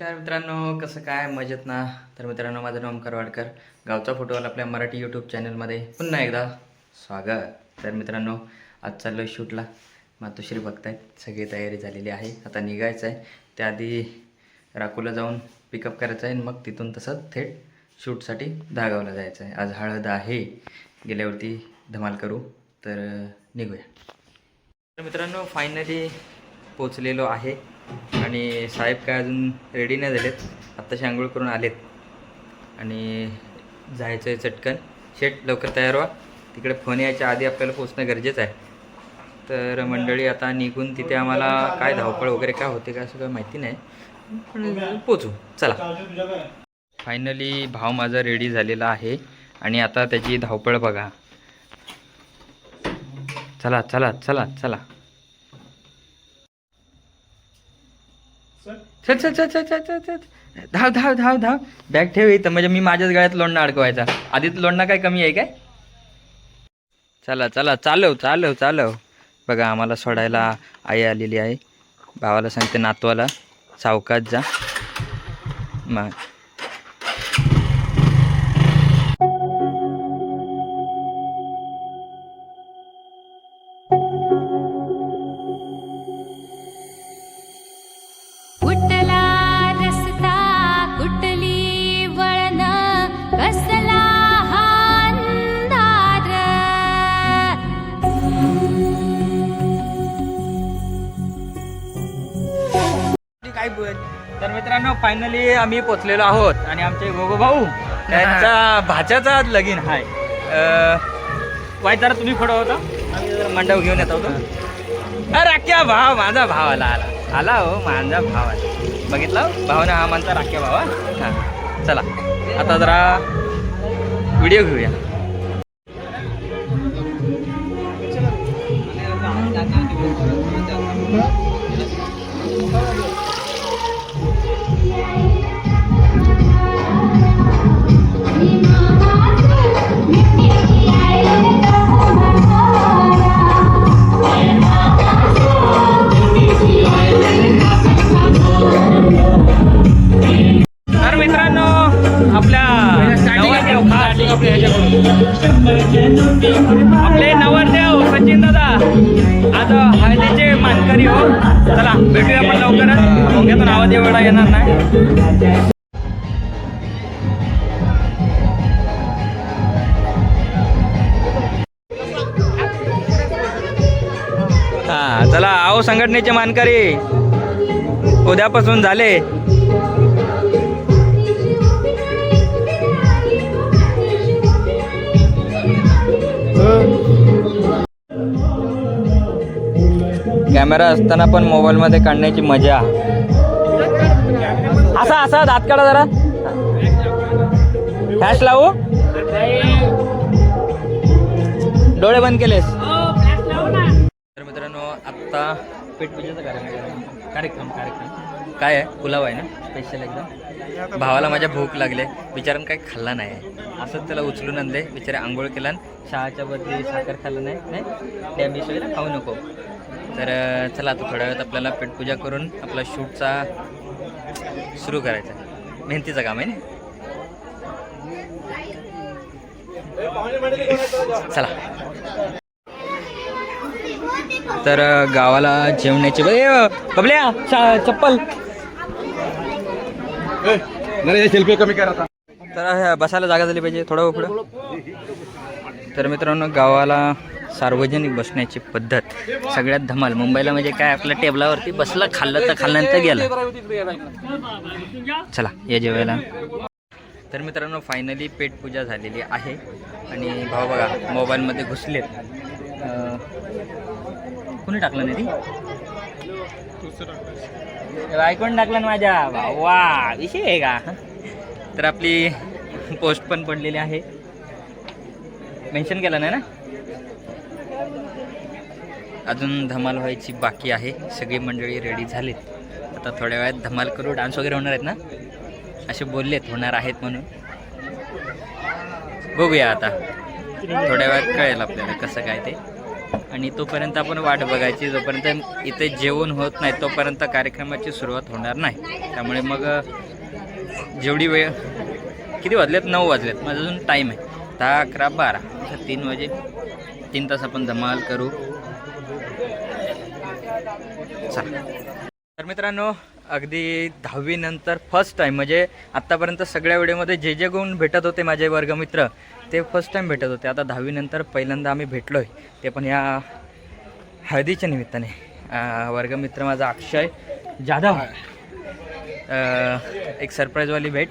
नमस्कार मित्रांनो कसं काय? मजेत ना? तर मित्रांनो माझं नाव ओमकार वाडकर. गावचा फोटोवाला आपल्या मराठी यूट्यूब चॅनलमध्ये पुन्हा एकदा स्वागत. तर मित्रांनो आज चाललो आहे शूटला. मातोश्री बघतायत. सगळी तयारी झालेली आहे. आता निघायचं आहे त्याआधी राकूला जाऊन पिकअप करायचं आहे आणि मग तिथून तसंच थेट शूटसाठी धागावला जायचं आहे आज हळद आहे. गेल्यावरती धमाल करू. तर निघूया. तर मित्रांनो फायनली पोचलेलो आहे. आणि साहेब काय अजून रेडी नाही झालेत. आत्ताशी आंघोळ करून आलेत. आणि जायचं आहे चटकन. शेट लवकर तयार व्हा. तिकडे फोन यायच्या आधी आपल्याला पोचणं गरजेचं आहे. तर मंडळी आता निघून तिथे आम्हाला काय धावपळ वगैरे काय होते काय असं काही माहिती नाही. पण पोचू चला. फायनली भाव माझा रेडी झालेला आहे. आणि आता त्याची धावपळ बघा. चला चला चला चला. चल चल चल चल चल चल धाव धाव धाव धाव. बॅग ठेव इथं म्हणजे मी माझ्याच गळ्यात लोणनं अडकवायचा. आधीच लोणणं काय कमी आहे काय? चला चला चालव चालव चालव. बघा आम्हाला सोडायला आई आलेली आहे. भावाला सांगते नातवाला. सावकात जा. मग फायनली आम्ही पोचलेलो आहोत. आणि आमचे गोगो भाऊ त्यांचा भाच्याचा आज लगीन आहे वाईट जरा तुम्ही खोडा होता. आम्ही जरा मंडप घेऊन येत होतो. राख्या भाव माझा भाव आला आला. आला हो माझा भाव आला. बघितला हो? भावना भावाने हा म्हणता राख्या भावा हां. चला. आता जरा व्हिडिओ घेऊया. चला आओ संघटनेचे मानकरी. उद्यापासून झाले. कॅमेरा असताना पण मोबाईलमध्ये काढण्याची मजा. असा असा दात काढा जरा. फॅश लावू? डोळे बंद केलेस. आत्ता पेटपूजेचा कार्यक्रम कार्यक्रम कार्यक्रम. काय आहे? पुलाव आहे ना? स्पेशल एकदम. भावाला माझ्या भूक लागले. बिचारानं काही खाल्ला नाही. आहे असंच त्याला उचलून आणले. बिचारे आंघोळ केला आणि चहाच्या बदली साखर खाल्लं नाही नाही? डॅमिस वगैरे खाऊ नको. तर चला आता थोड्या वेळात आपल्याला पेटपूजा करून आपला शूटचा सुरू करायचा मेहनतीचं काम आहे ना? चला. तर गावाला जेवण्याची बबल्या चप्पल. कमी करा तर बसायला जागा झाली पाहिजे थोडं पुढं. तर मित्रांनो गावाला सार्वजनिक बसण्याची पद्धत सगळ्यात धमाल. मुंबईला म्हणजे काय आपल्या टेबलावरती बसलं खाल्लं तर खाल्ल्यानंतर गेलं. चला या जेवायला. तर मित्रांनो फायनली पेटपूजा झालेली आहे. आणि भाऊ बघा मोबाईलमध्ये घुसलेत. कोणी टाकलं नाही ती? ऐकून टाकलं ना माझ्या. वा विषय आहे का? तर आपली पोस्ट पण पडलेली आहे. मेन्शन केलं नाही ना? अजून धमाल व्हायची बाकी आहे. सगळी मंडळी रेडी झालीत. आता थोड्या वेळात धमाल करू. डान्स वगैरे होणार आहेत ना? असे बोललेत होणार आहेत म्हणून. बघूया आता. थोड्या वेळात कळेल आपल्याला कसं काय ते. आणि तोपर्यंत आपण वाट बघायची जोपर्यंत इथे जेवण होत नाही तोपर्यंत कार्यक्रमाची सुरुवात होणार नाही. त्यामुळे मग जेवढी वेळ किती वाजलेत? नऊ वाजलेत. माझा अजून टाईम आहे. दहा अकरा बारा. तीन वाजे. तीन तास आपण धमाल करू. चला. तर मित्रांनो अगदी दहावीनंतर फर्स्ट टाईम म्हणजे आत्तापर्यंत सगळ्या व्हिडिओमध्ये जे जे गुण भेटत होते माझे वर्गमित्र ते फर्स्ट टाईम भेटत होते. आता दहावीनंतर पहिल्यांदा आम्ही भेटलो आहे ते पण या हळदीच्या निमित्ताने. वर्गमित्र माझा अक्षय जाधव. एक सरप्राईजवाली भेट.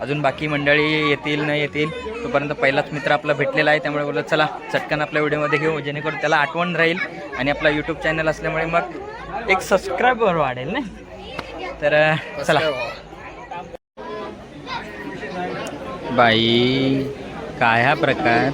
अजून बाकी मंडळी येतील नाही येतील तोपर्यंत पहिलाच मित्र आपला भेटलेला आहे. त्यामुळे बोलत चला चटकन आपल्या व्हिडिओमध्ये घेऊ जेणेकरून त्याला आठवण राहील आणि आपला यूट्यूब चॅनल असल्यामुळे मग एक सबस्क्रायबर वाढेल ना Tara, salah. Bayi kaya berkat.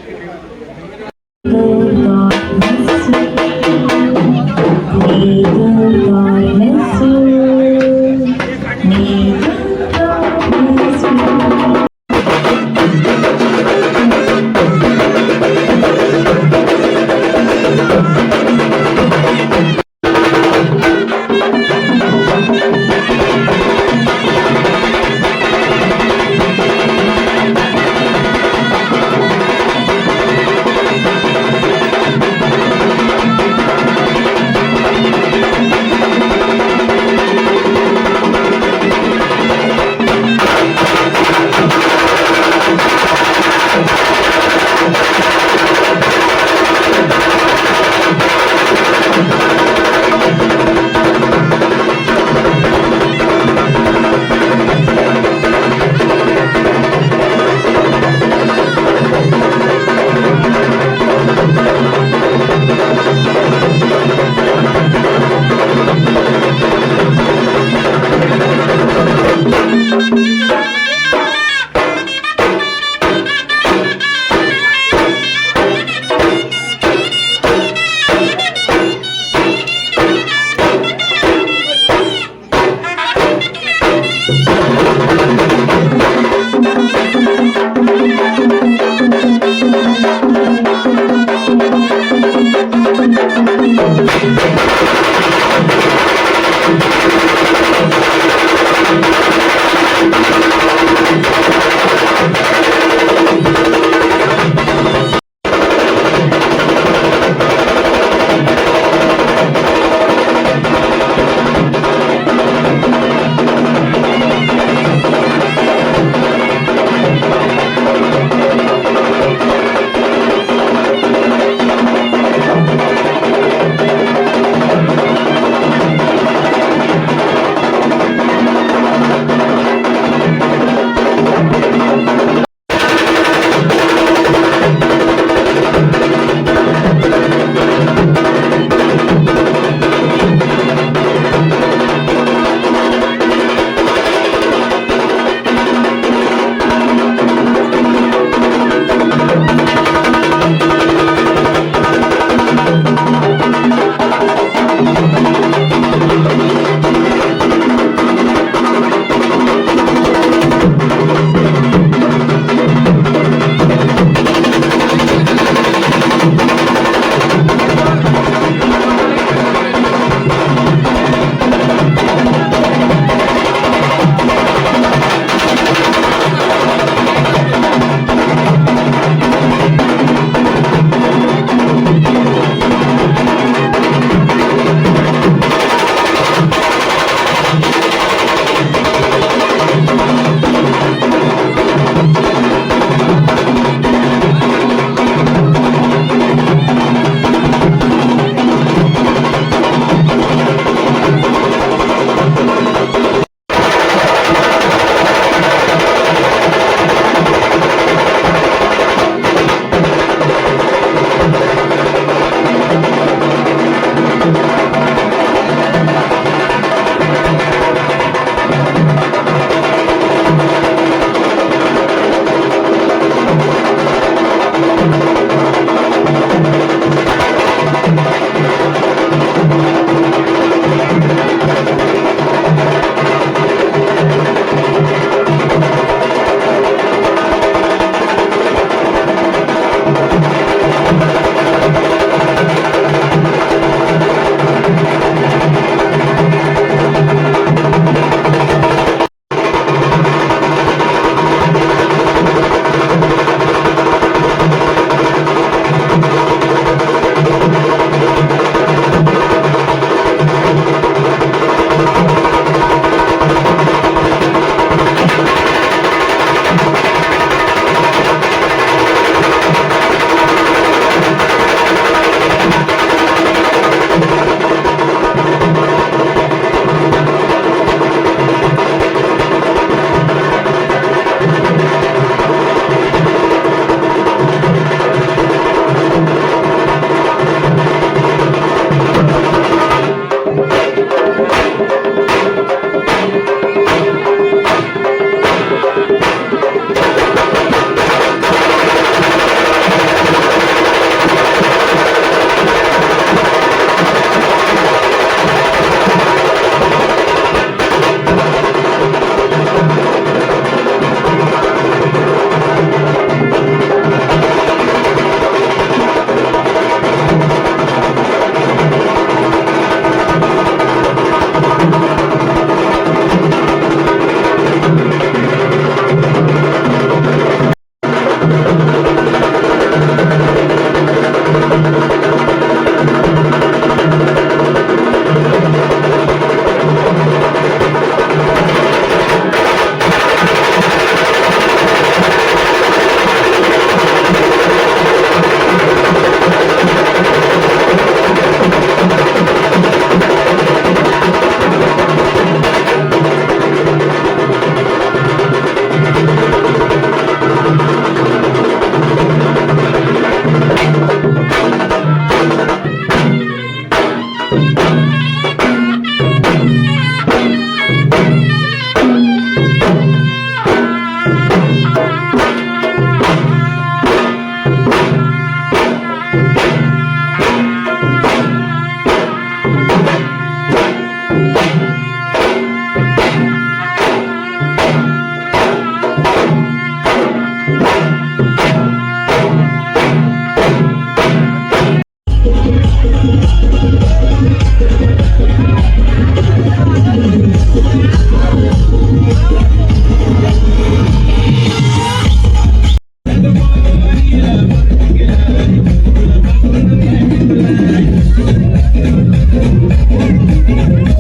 तर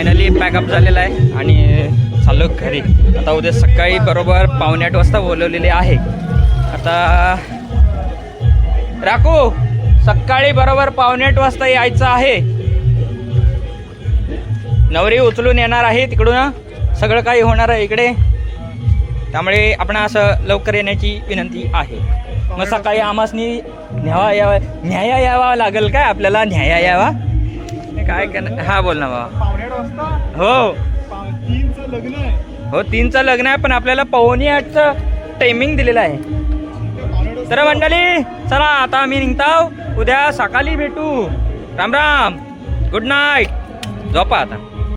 फायनली पॅकअप झालेला आहे आणि चाललो घरी. आता उद्या सकाळी बरोबर पावणे आठ वाजता बोलवलेले आहे. आता राखू सकाळी बरोबर पावणे आठ वाजता यायचं आहे. नवरी उचलून येणार आहे तिकडून. सगळं काही होणार आहे इकडे. त्यामुळे आपण असं लवकर येण्याची विनंती आहे. मग सकाळी आमासनी न्यावा यावा न्याया यावा लागेल काय आपल्याला? न्याया यावा? काय करणार हा बोल ना बाबा हो. लग्न आहे. हो तीनचं लग्न आहे पण आपल्याला पावणे आठचं टायमिंग दिलेलं आहे. तर मंडळी चला आता आम्ही निघताव. उद्या सकाळी भेटू. राम राम. गुड नाईट झोपा आता.